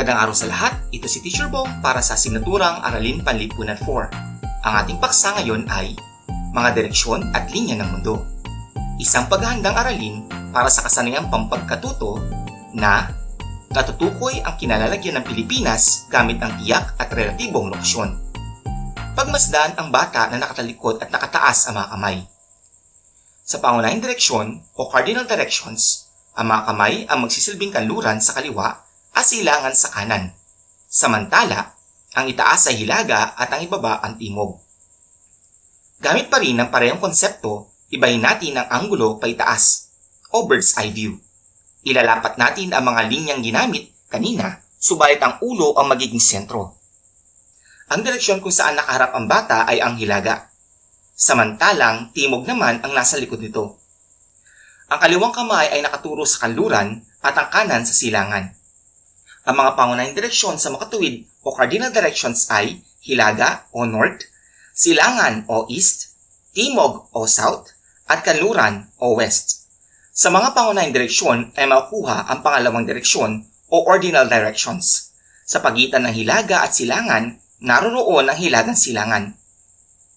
Magandang araw sa lahat, ito si Teacher Bong para sa Sinaturang Aralin Panlipunan 4. Ang ating paksa ngayon ay Mga Direksyon at Linya ng Mundo. Isang paghahandang aralin para sa kasanayang pampagkatuto na natutukoy ang kinalalagyan ng Pilipinas gamit ang iyak at relatibong lokasyon. Pagmasdan ang bata na nakatalikod at nakataas ang mga kamay. Sa pangunahing direksyon o cardinal directions, ang mga kamay ang magsisilbing kanluran sa kaliwa at silangan sa kanan. Samantala, ang itaas ay hilaga at ang ibaba ang timog. Gamit pa rin ng parehong konsepto, ibahin natin ang anggulo paitaas o bird's eye view. Ilalapat natin ang mga linyang ginamit kanina, subalit ang ulo ang magiging sentro. Ang direksyon kung saan nakaharap ang bata ay ang hilaga. Samantalang, timog naman ang nasa likod nito. Ang kaliwang kamay ay nakaturo sa kanluran at ang kanan sa silangan. Ang mga pangunahing direksyon sa makatuwid o cardinal directions ay hilaga o north, silangan o east, timog o south, at kanluran o west. Sa mga pangunahing direksyon ay makukuha ang pangalawang direksyon o ordinal directions. Sa pagitan ng hilaga at silangan, naroroon ang hilagang silangan.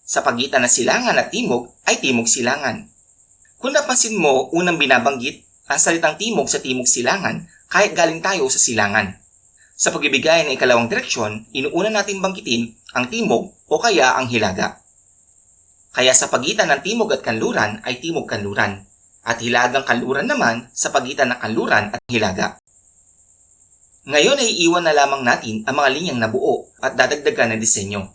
Sa pagitan ng silangan at timog ay timog silangan. Kung napansin mo, unang binabanggit ang salitang timog sa timog silangan kahit galing tayo sa silangan. Sa pagbibigay ng ikalawang direksyon, inuuna natin banggitin ang timog o kaya ang hilaga. Kaya sa pagitan ng timog at kanluran ay timog kanluran, at hilagang kanluran naman sa pagitan ng kanluran at hilaga. Ngayon ay iiwan na lamang natin ang mga linyang nabuo at dadagdagan ng disenyo.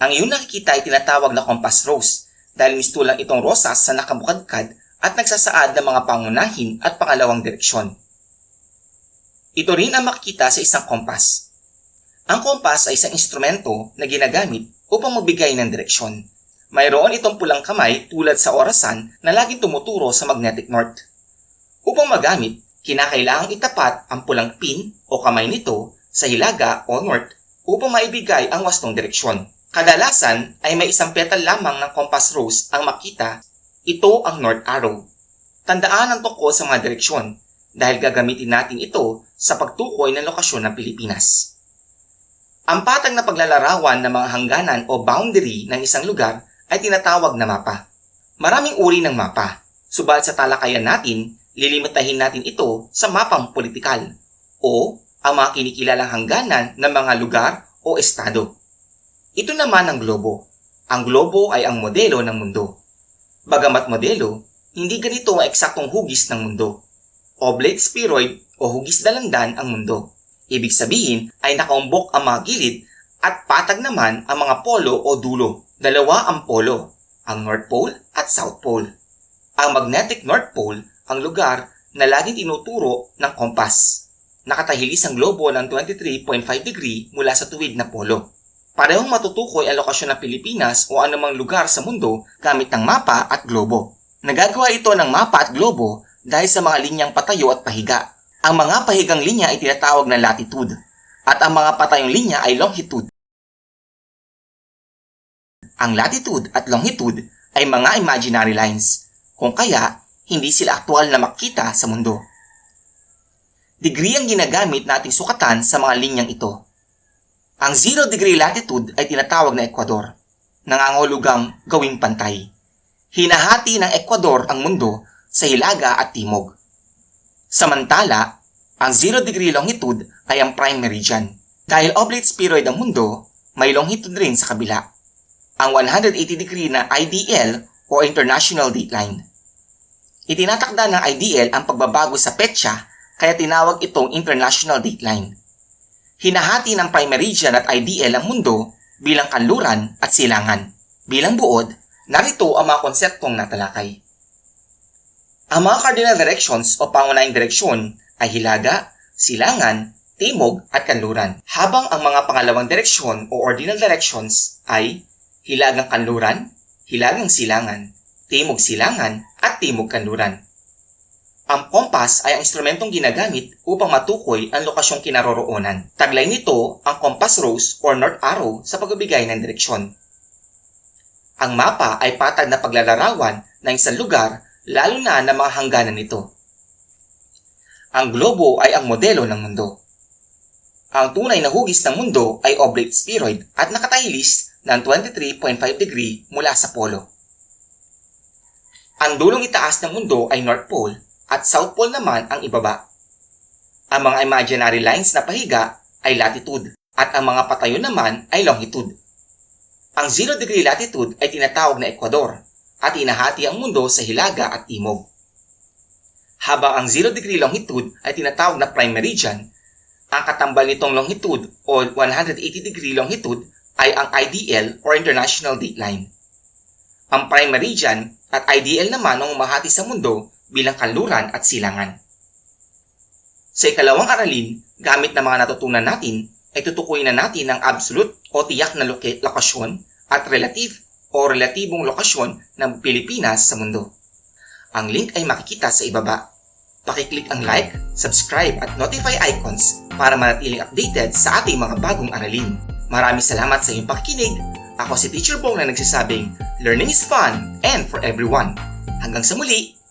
Ang iyong nakikita ay tinatawag na compass rose dahil mistulang itong rosas sa nakabukadkad at nagsasaad ng mga pangunahin at pangalawang direksyon. Ito rin ang makikita sa isang kompas. Ang kompas ay isang instrumento na ginagamit upang magbigay ng direksyon. Mayroon itong pulang kamay tulad sa orasan na laging tumuturo sa magnetic north. Upang magamit, kinakailangang itapat ang pulang pin o kamay nito sa hilaga o north upang maibigay ang wastong direksyon. Kadalasan ay may isang petal lamang ng compass rose ang makita, ito ang north arrow. Tandaan ang tungkol sa mga direksyon dahil gagamitin natin ito sa pagtukoy ng lokasyon ng Pilipinas. Ang patag na paglalarawan ng mga hangganan o boundary ng isang lugar ay tinatawag na mapa. Maraming uri ng mapa, subalit sa talakayan natin, lilimitahin natin ito sa mapang politikal o ang mga kinikilalang hangganan ng mga lugar o estado. Ito naman ang globo. Ang globo ay ang modelo ng mundo. Bagamat modelo, hindi ganito ang eksaktong hugis ng mundo. Oblate spheroid o hugis dalandan ang mundo. Ibig sabihin ay nakaumbok ang mga gilid at patag naman ang mga polo o dulo. Dalawa ang polo, ang North Pole at South Pole. Ang magnetic North Pole ang lugar na laging tinuturo ng kompas. Nakatahilis ang globo ng 23.5 degree mula sa tuwid na polo. Parehong matutukoy ang lokasyon ng Pilipinas o anumang lugar sa mundo gamit ng mapa at globo. Nagagawa ito ng mapa at globo dahil sa mga linyang patayo at pahiga. Ang mga pahigang linya ay tinatawag na latitude at ang mga patayong linya ay longitude. Ang latitude at longitude ay mga imaginary lines, kung kaya hindi sila aktual na makita sa mundo. Degree ang ginagamit nating sukatan sa mga linyang ito. Ang 0 degree latitude ay tinatawag na Ecuador, nangangahulugang gawing pantay. Hinahati ng Ecuador ang mundo sa hilaga at timog. Samantala, ang 0 degree longitude ay ang prime meridian. Dahil oblate spheroid ang mundo, may longitude rin sa kabila. Ang 180 degree na IDL o International Dateline. Itinatakda ng IDL ang pagbabago sa petsa kaya tinawag itong International Dateline. Hinahati ng prime meridian at IDL ang mundo bilang kanluran at silangan. Bilang buod, narito ang mga konseptong natalakay. Ang mga cardinal directions o pangunahing direksyon ay hilaga, silangan, timog at kanluran. Habang ang mga pangalawang direksyon o ordinal directions ay hilagang kanluran, hilagang silangan, timog silangan at timog kanluran. Ang kompas ay ang instrumentong ginagamit upang matukoy ang lokasyong kinaroroonan. Taglay nito ang compass rose or north arrow sa pagbibigay ng direksyon. Ang mapa ay patag na paglalarawan ng isang lugar lalo na ng mga hangganan nito. Ang globo ay ang modelo ng mundo. Ang tunay na hugis ng mundo ay oblate spheroid at nakatahilis ng 23.5 degree mula sa polo. Ang dulong itaas ng mundo ay North Pole at South Pole naman ang ibaba. Ang mga imaginary lines na pahiga ay latitude at ang mga patayo naman ay longitude. Ang 0 degree latitude ay tinatawag na Ecuador at inahati ang mundo sa hilaga at timog. Habang ang 0 degree longitude ay tinatawag na prime meridian, ang katambal nitong longitude o 180 degree longitude ay ang IDL or International Dateline. Ang prime meridian at IDL naman ang umahati sa mundo bilang kanluran at silangan. Sa ikalawang aralin, gamit ng mga natutunan natin, ay tutukuyin na natin ang absolute o tiyak na lokasyon at relative o relatibong lokasyon ng Pilipinas sa mundo. Ang link ay makikita sa ibaba. Pakiclick ang like, subscribe at notify icons para manatiling updated sa ating mga bagong aralin. Maraming salamat sa iyong pakikinig. Ako si Teacher Bong na nagsasabing, Learning is fun and for everyone. Hanggang sa muli!